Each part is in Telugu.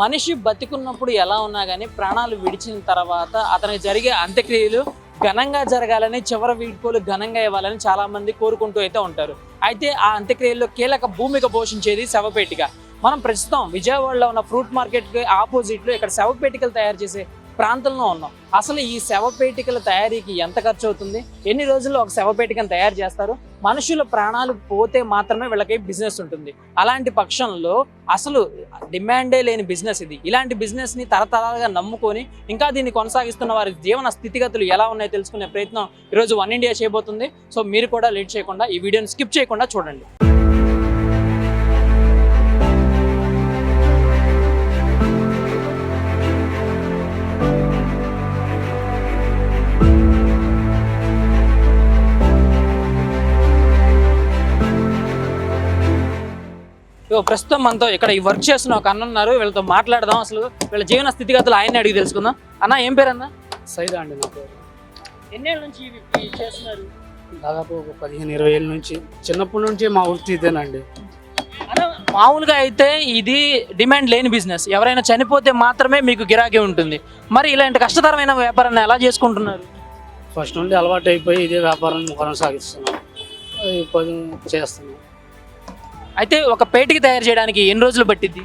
మనిషి బతికున్నప్పుడు ఎలా ఉన్నా కానీ ప్రాణాలు విడిచిన తర్వాత అతనికి జరిగే అంత్యక్రియలు ఘనంగా జరగాలని చివరి వీడ్కోలు ఘనంగా ఇవ్వాలని చాలామంది కోరుకుంటూ అయితే ఉంటారు. అయితే ఆ అంత్యక్రియల్లో కీలక భూమిక పోషించేది శవపేటిక. మనం ప్రస్తుతం విజయవాడలో ఉన్న ఫ్రూట్ మార్కెట్కి ఆపోజిట్లో ఇక్కడ శవపేటికలు తయారు చేసే ప్రాంతంలో ఉన్నాం. అసలు ఈ శవపేటికల తయారీకి ఎంత ఖర్చు అవుతుంది ఎన్ని రోజుల్లో ఒక శవపేటికను తయారు చేస్తారు? మనుషుల ప్రాణాలు పోతే మాత్రమే వీళ్ళకి బిజినెస్ ఉంటుంది. అలాంటి పక్షంలో అసలు డిమాండే లేని బిజినెస్ ఇది. ఇలాంటి బిజినెస్ని తరతరాలుగా నమ్ముకొని ఇంకా దీన్ని కొనసాగిస్తున్న వారి జీవన స్థితిగతులు ఎలా ఉన్నాయో తెలుసుకునే ప్రయత్నం ఈరోజు వన్ ఇండియా చేయబోతుంది. సో మీరు కూడా లేట్ చేయకుండా ఈ వీడియోని స్కిప్ చేయకుండా చూడండి. ఇగో ప్రస్తుతం మనతో ఇక్కడ ఈ వర్క్ చేస్తున్న ఒక అన్న ఉన్నారు. వీళ్ళతో మాట్లాడదాం అసలు. వీళ్ళ జీవన స్థితిగతులు ఆయన అడిగి తెలుసుకుందాం. అన్న ఏం పేరు అన్న? సైదా అండి నా పేరు. ఎన్నేళ్ళ నుంచి ఇవి ఇవి చేస్తున్నారు? దాదాపు ఒక పదిహేను ఇరవై ఏళ్ళ నుంచి. చిన్నప్పటి నుంచి మా వృత్తి ఇదేనండి. అన్న మామూలుగా అయితే ఇది డిమాండ్ లేని బిజినెస్. ఎవరైనా చనిపోతే మాత్రమే మీకు గిరాకీ ఉంటుంది. మరి ఇలాంటి కష్టతరమైన వ్యాపారాన్ని ఎలా చేసుకుంటున్నారు? ఫస్ట్ నుండి అలవాటు అయిపోయి ఇదే వ్యాపారం కొనసాగిస్తున్నాం. అది పది చేస్తున్నాం. అయితే ఒక పేటికి తయారు చేయడానికి ఎన్ని రోజులు పట్టిద్ది?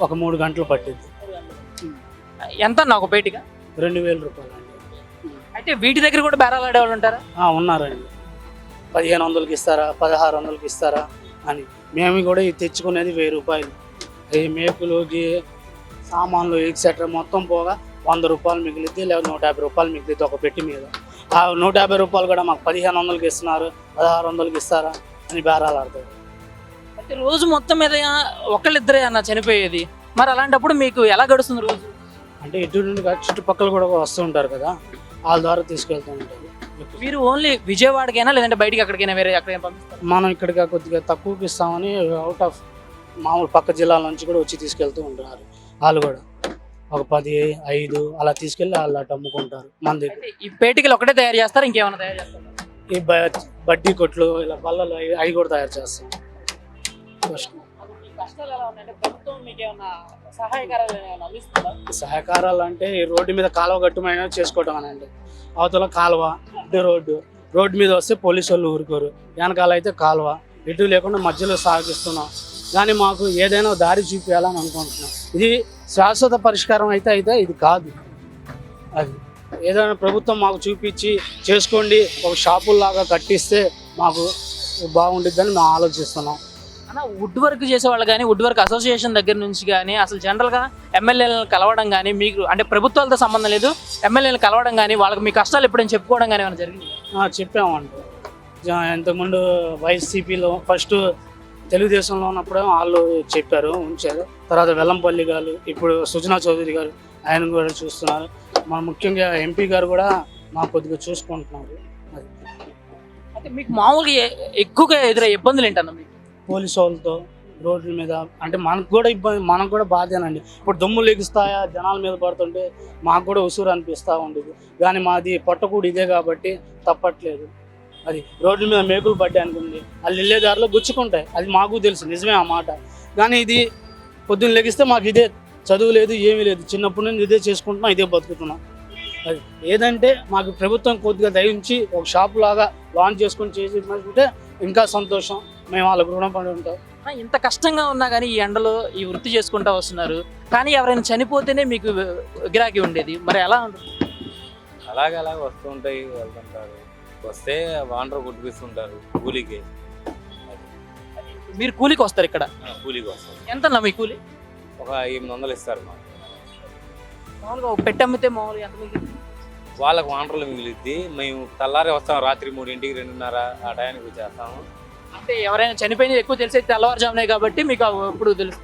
ఒక మూడు గంటలు పట్టింది ఎంత అన్న ఒక పేటిక రెండు వేల రూపాయలు అండి. అయితే వీటి దగ్గర కూడా బేరాలు ఆడేవాళ్ళు ఉంటారా? ఉన్నారండి. పదిహేను వందలకి ఇస్తారా? పదహారు వందలకి ఇస్తారా? అని. మేము కూడా ఇది తెచ్చుకునేది వెయ్యి రూపాయలు. ఈ మేకులు గి సామాన్లు ఎక్సెట్రా మొత్తం పోగా వంద రూపాయలు మిగిలిద్ది లేదా నూట యాభై రూపాయలు మిగిలిద్ది ఒక పెట్టి మీద. ఆ నూట యాభై రూపాయలు కూడా మాకు పదిహేను వందలకి ఇస్తున్నారు పదహారు వందలకి ఇస్తారా అని బేరాలు ఆడతారు. అయితే రోజు మొత్తం మీద ఒకళ్ళిద్దరే అన్న చనిపోయేది. మరి అలాంటప్పుడు మీకు ఎలా గడుస్తుంది రోజు? అంటే ఇటు చుట్టుపక్కల కూడా వస్తూ ఉంటారు కదా వాళ్ళ ద్వారా తీసుకెళ్తూ ఉంటారు. మీరు ఓన్లీ విజయవాడకైనా లేదంటే బయటికి ఎక్కడికైనా వేరే ఎక్కడైనా పంపిస్తారు? మనం ఇక్కడికి కొద్దిగా తక్కువకి ఇస్తామని అవుట్ ఆఫ్ మామూలు పక్క జిల్లాల నుంచి కూడా వచ్చి తీసుకెళ్తూ ఉంటున్నారు. వాళ్ళు కూడా ఒక పది ఐదు అలా తీసుకెళ్ళి వాళ్ళు అటు అమ్ముకుంటారు. మన దగ్గర ఈ పేటికలు ఒకటే తయారు చేస్తారు? ఇంకేమైనా తయారు చేస్తారు? ఈ బడ్డీ కొట్లు ఇలా బల్లలు అవి కూడా తయారు చేస్తాం. సహకారాలు అంటే ఈ రోడ్డు మీద కాలువ గట్టుమైన చేసుకోవటం అనండి. అవతల కాలువ ఇటు రోడ్డు. రోడ్డు మీద వస్తే పోలీసు వాళ్ళు ఊరుకోరు. వెనకాల అయితే కాలువ. ఇటు లేకుండా మధ్యలో సాగిస్తున్నాం. కానీ మాకు ఏదైనా దారి చూపించాలని అనుకుంటున్నాం. ఇది శాశ్వత పరిష్కారం అయితే అయితే ఇది కాదు. అది. ఏదైనా ప్రభుత్వం మాకు చూపించి చేసుకోండి ఒక షాపుల్లాగా కట్టిస్తే మాకు బాగుండిద్దని మేము ఆలోచిస్తున్నాం. అన్న వుడ్ వర్క్ చేసే వాళ్ళు కానీ వుడ్ వర్క్ అసోసియేషన్ దగ్గర నుంచి కానీ అసలు జనరల్గా ఎమ్మెల్యేలను కలవడం కానీ మీకు అంటే ప్రభుత్వాలతో సంబంధం లేదు ఎమ్మెల్యేలను కలవడం కానీ వాళ్ళకి మీ కష్టాలు ఎప్పుడైనా చెప్పుకోవడం కానీ ఏమైనా జరిగింది? చెప్పామండి. ఇంతకుముందు వైసీపీలో ఫస్ట్ తెలుగుదేశంలో ఉన్నప్పుడు వాళ్ళు చెప్పారు ఉంచారు. తర్వాత వెల్లంపల్లి గారు ఇప్పుడు సుజనా చౌదరి గారు ఆయన కూడా చూస్తున్నారు. మన ముఖ్యంగా ఎంపీ గారు కూడా మాకు కొద్దిగా చూసుకుంటున్నారు. అంటే మీకు మామూలుగా ఎక్కువగా ఎదురయ్యే ఇబ్బందులు ఏంటన్న మీకు? పోలీసు వాళ్ళతో రోడ్ల మీద అంటే మనకు కూడా ఇబ్బంది మనకు కూడా బాధేనండి. ఇప్పుడు దమ్ములు లెగిస్తాయా జనాల మీద పడుతుంటే మాకు కూడా ఉసూరు అనిపిస్తూ ఉండేది. కానీ మాది పట్టకూడు ఇదే కాబట్టి తప్పట్లేదు. అది రోడ్ల మీద మేకులు పడ్డాయి అనుకుంది వాళ్ళు వెళ్ళే దారిలో గుచ్చుకుంటాయి. అది మాకు తెలుసు నిజమే ఆ మాట. కానీ ఇది పొద్దున్న లెగిస్తే మాకు ఇదే చదువు లేదు ఏమీ లేదు. చిన్నప్పటి నుంచి ఇదే చేసుకుంటున్నాం ఇదే బతుకుతున్నాం. అది ఏదంటే మాకు ప్రభుత్వం కొద్దిగా దయించి ఒక షాపు లాగా లాంచ్ చేసుకొని చేసి ఇంకా సంతోషం. మేము వాళ్ళకు రుణపడి ఉంటాం. ఇంత కష్టంగా ఉన్నా కానీ ఈ ఎండలో ఈ వృత్తి చేసుకుంటూ వస్తున్నారు. కానీ ఎవరైనా చనిపోతేనే మీకు గిరాకీ ఉండేది. మరి ఎలా ఉంటుంది అలాగే అలాగే వస్తూ ఉంటాయి వెళ్తుంటారు. వస్తే వాండర్ కొట్టిపిస్తుంటారు కూలీకి. మీరు కూలికి వస్తారు ఇక్కడ? కూలీకి వస్తారు. ఎంత మీ కూలి? ఒక ఎనిమిది వందలు ఇస్తారు మాకు. మామూలుగా ఒక పెట్టి అమ్మితే మామూలుగా ఎంత మిగిలింది వాళ్ళకి వాండర్లు మిగిలిద్ది. మేము తెల్లారి వస్తాం రాత్రి మూడింటికి రెండున్నర ఆ టైంకి వచ్చేస్తాము. అంటే ఎవరైనా చనిపోయినది ఎక్కువ తెలిసే తెల్లవారుజామునే కాబట్టి మీకు అవి ఎప్పుడు తెలుసు.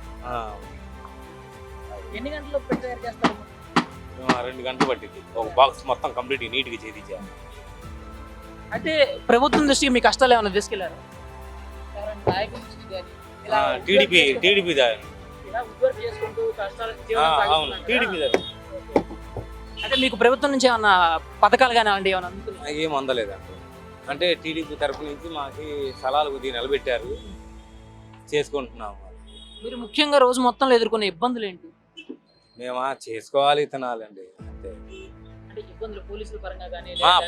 ఎన్ని గంటలు తయారు చేస్తారు? రెండు గంటలు పట్టింది ఒక బాక్స్ మొత్తం కంప్లీట్ నీట్గా చేయించాము అంటే ప్రభుత్వం దృష్టికి మీ కష్టాలు ఏమైనా తీసుకెళ్ళారు? టీడీపీ టీడీపీ అవును. టీడీపీ అంటే మీకు ప్రభుత్వం నుంచి ఏమన్నా పథకాలు కానీ అలాంటివి ఏమైనా? ఏం అందలేదండి. అంటే టీడీపీ తరపు నుంచి మాకి స్థలాలు కొద్దిగా నిలబెట్టారు. చేసుకుంటున్నాము. మీరు ముఖ్యంగా రోజు మొత్తంలో ఎదుర్కొనే ఇబ్బందులు ఏంటి? మేమా చేసుకోవాలి తినాలండి అంతే.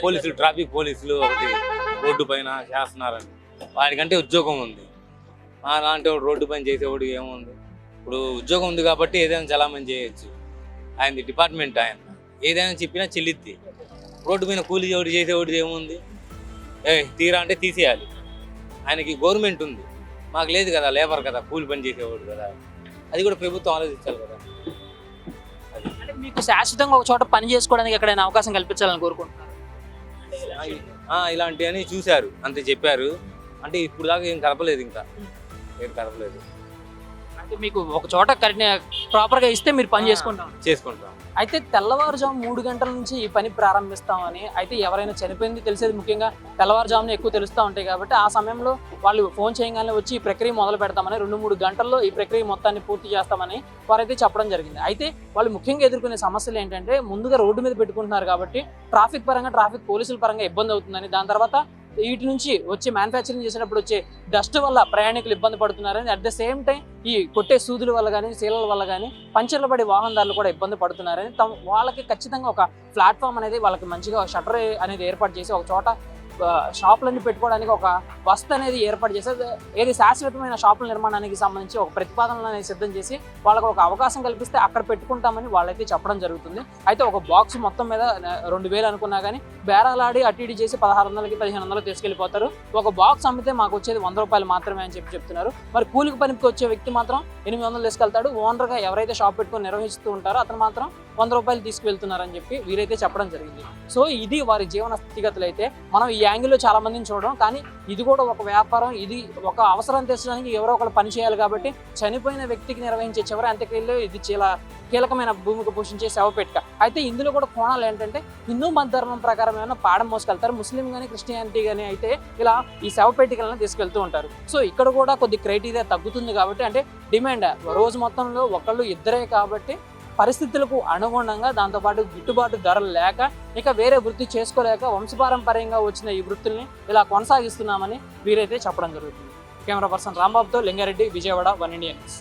పోలీసుల ఆ, ట్రాఫిక్ పోలీసులు ఒకటి రోడ్డు పైన చేస్తున్నారండి. వాడికంటే ఉద్యోగం ఉంది. మా అలాంటి వాడు రోడ్డు పైన చేసేవాడు ఏముంది? ఇప్పుడు ఉద్యోగం ఉంది కాబట్టి ఏదైనా చలామణి చేయొచ్చు. ఆయనది డిపార్ట్మెంట్ ఆయన. ఏదైనా చెప్పినా చెల్లిద్ది. రోడ్డు పైన కూలీ ఎవడు చేసేవాడు ఏముంది? ఏ తీరా అంటే తీసేయాలి. ఆయనకి గవర్నమెంట్ ఉంది. మాకు లేదు కదా లేబర్ కదా కూలి పని చేసేవాడు కదా. అది కూడా ప్రభుత్వం ఆలోచించాలి కదా. అంటే మీకు శాశ్వతంగా ఒక చోట పని చేసుకోవడానికి ఎక్కడైనా అవకాశం కల్పించాలని కోరుకుంటున్నారు? ఇలాంటివన్నీ చూశారు. అంతే చెప్పారు. అంటే ఇప్పుడు దాకా ఏం కలపలేదు ఇంకా. ఏం కలపలేదు. అంటే మీకు ఒక చోట కరెక్ట్ ప్రాపర్గా ఇస్తే మీరు పని చేసుకుంటాం. చేసుకుంటాం. అయితే తెల్లవారుజాము మూడు గంటల నుంచి ఈ పని ప్రారంభిస్తామని అయితే ఎవరైనా చనిపోయింది తెలిసేది ముఖ్యంగా తెల్లవారుజామున ఎక్కువ తెలుస్తూ ఉంటాయి కాబట్టి ఆ సమయంలో వాళ్ళు ఫోన్ చేయగానే వచ్చి ఈ ప్రక్రియ మొదలు పెడతామని రెండు మూడు గంటల్లో ఈ ప్రక్రియ మొత్తాన్ని పూర్తి చేస్తామని వారైతే చెప్పడం జరిగింది. అయితే వాళ్ళు ముఖ్యంగా ఎదుర్కొనే సమస్యలు ఏంటంటే ముందుగా రోడ్డు మీద పెట్టుకుంటున్నారు కాబట్టి ట్రాఫిక్ పరంగా ట్రాఫిక్ పోలీసుల పరంగా ఇబ్బంది అవుతుందని దాని తర్వాత వీటి నుంచి వచ్చే మ్యానుఫ్యాక్చరింగ్ చేసినప్పుడు వచ్చే డస్ట్ వల్ల ప్రయాణికులు ఇబ్బంది పడుతున్నారని అట్ ద సేమ్ టైం ఈ కొట్టే సూదుల వల్ల కానీ శీలల వల్ల కానీ పంచర్లు పడి వాహనదారులు కూడా ఇబ్బంది పడుతున్నారని తమ వాళ్ళకి ఖచ్చితంగా ఒక ప్లాట్ఫామ్ అనేది వాళ్ళకి మంచిగా షటర్ అనేది ఏర్పాటు చేసి ఒక చోట షాపులన్నీ పెట్టుకోవడానికి ఒక వసతి అనేది ఏర్పాటు చేసేది ఏది శాశ్వతమైన షాపుల నిర్మాణానికి సంబంధించి ఒక ప్రతిపాదనలు అనేది సిద్ధం చేసి వాళ్ళకు ఒక అవకాశం కల్పిస్తే అక్కడ పెట్టుకుంటామని వాళ్ళైతే చెప్పడం జరుగుతుంది. అయితే ఒక బాక్స్ మొత్తం మీద రెండు వేలు అనుకున్నా కానీ బేరాలాడి అటు ఇటు చేసి పదహారు వందలకి పదిహేను వందలకి తీసుకెళ్ళిపోతారు. ఒక బాక్స్ అమ్మితే మాకు వచ్చేది వంద రూపాయలు మాత్రమే అని చెప్పి చెప్తున్నారు. మరి కూలికి పనికి వచ్చే వ్యక్తి మాత్రం ఎనిమిది వందలు తీసుకెళ్తాడు. ఓనర్గా ఎవరైతే షాప్ పెట్టుకొని నిర్వహిస్తూ ఉంటారో అతను మాత్రం వంద రూపాయలు తీసుకువెళ్తున్నారని చెప్పి వీరైతే చెప్పడం జరిగింది. సో ఇది వారి జీవన స్థితిగతులు అయితే మనం ఈ యాంగిల్లో చాలా మందిని చూడడం. కానీ ఇది కూడా ఒక వ్యాపారం. ఇది ఒక అవసరం తెచ్చడానికి ఎవరో ఒకరు పని చేయాలి కాబట్టి చనిపోయిన వ్యక్తికి నిర్వహించే చివరి అంత్యక్రియల్లో ఇది చాలా కీలకమైన భూమికి పోషించే శవపేటిక అయితే ఇందులో కూడా కోణాలు ఏంటంటే హిందూ మత ధర్మం ప్రకారం ఏమైనా పాడం మోసుకెళ్తారు. ముస్లిం కానీ క్రిస్టియానిటీ కానీ అయితే ఇలా ఈ శవపేటికలను తీసుకెళ్తూ ఉంటారు. సో ఇక్కడ కూడా కొద్ది క్రైటీరియా తగ్గుతుంది కాబట్టి అంటే డిమాండ్. రోజు మొత్తంలో ఒకళ్ళు ఇద్దరే కాబట్టి పరిస్థితులకు అనుగుణంగా దాంతోపాటు గిట్టుబాటు ధరలు లేక ఇక వేరే వృత్తి చేసుకోలేక వంశపారంపర్యంగా వచ్చిన ఈ వృత్తుల్ని ఇలా కొనసాగిస్తున్నామని వీరైతే చెప్పడం జరుగుతుంది. కెమెరా పర్సన్ రాంబాబుతో లింగారెడ్డి విజయవాడ వన్ ఇండియన్స్